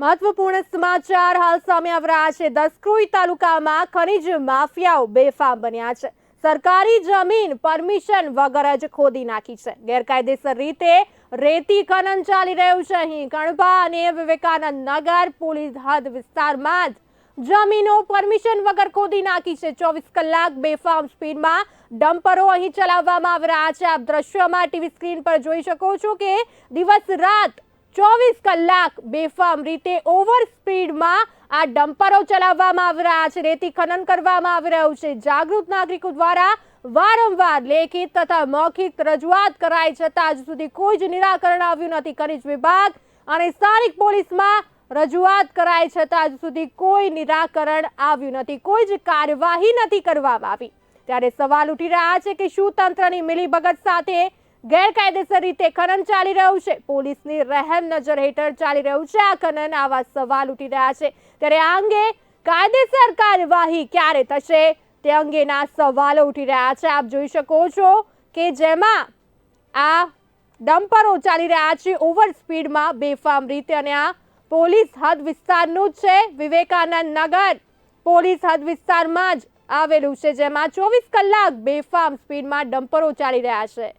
મહત્વપૂર્ણ સમાચાર હાલ સામે આવી રહ્યા છે. દસક્રોઈ તાલુકામાં ખનીજ માફિયાઓ બેફામ બન્યા છે. સરકારી જમીન પરમિશન વગર જ ખોદી નાખી છે. ગેરકાયદેસર રીતે રેતી ખનન ચાલી રહ્યું છે. અહીં કણભા અને વિવેકાનંદ નગર પોલીસ હદ વિસ્તારમાં જ જમીનો પરમિશન વગર ખોદી નાખી છે. ચોવીસ કલાક બેફામ સ્પીડમાં ડમ્પરો અહીં ચલાવવામાં આવી રહ્યા છે. આપ દ્રશ્યમાં ટીવી સ્ક્રીન પર જોઈ શકો છો કે દિવસ રાત ચોવીસ કલાક બેફામ રીતે ઓવર સ્પીડમાં આ ડમ્પરો ચલાવવામાં આવી રહ્યા છે. રેતી ખનન કરવામાં આવી રહ્યું છે. જાગૃત નાગરિકો દ્વારા વારંવાર લેખિત તથા મૌખિક રજૂઆત કરાઈ છતાં આજ સુધી કોઈ જ નિરાકરણ આવ્યું નથી. ખનિજ વિભાગ અને સ્થાનિક પોલીસમાં રજૂઆત કરાઈ છતાં આજ સુધી કોઈ નિરાકરણ આવ્યું નથી. કોઈ જ કાર્યવાહી નથી કરવામાં આવી. ત્યારે સવાલ ઉઠી રહ્યા છે કે શું તંત્રની મિલીભગત સાથે ગેરકાયદેસર રીતે ખનન ચાલી રહ્યું છે. પોલીસની રહેમ નજર હેઠળ ચાલી રહ્યું છે આ ખનન. આવા સવાલ ઉઠી રહ્યા છે. ત્યારે આ અંગે કાયદેસર કાર્યવાહી ક્યારે થશે તે અંગેના સવાલો ઉઠી રહ્યા છે. આપ જોઈ શકો છો કે જેમાં આ ડમ્પરો ચાલી રહ્યા છે ઓવર સ્પીડમાં બેફામ રીતે અને આ પોલીસ હદ વિસ્તારનું જ છે. વિવેકાનંદ નગર પોલીસ હદ વિસ્તારમાં જ આવેલું છે, જેમાં ચોવીસ કલાક બેફામ સ્પીડમાં ડમ્પરો ચાલી રહ્યા છે.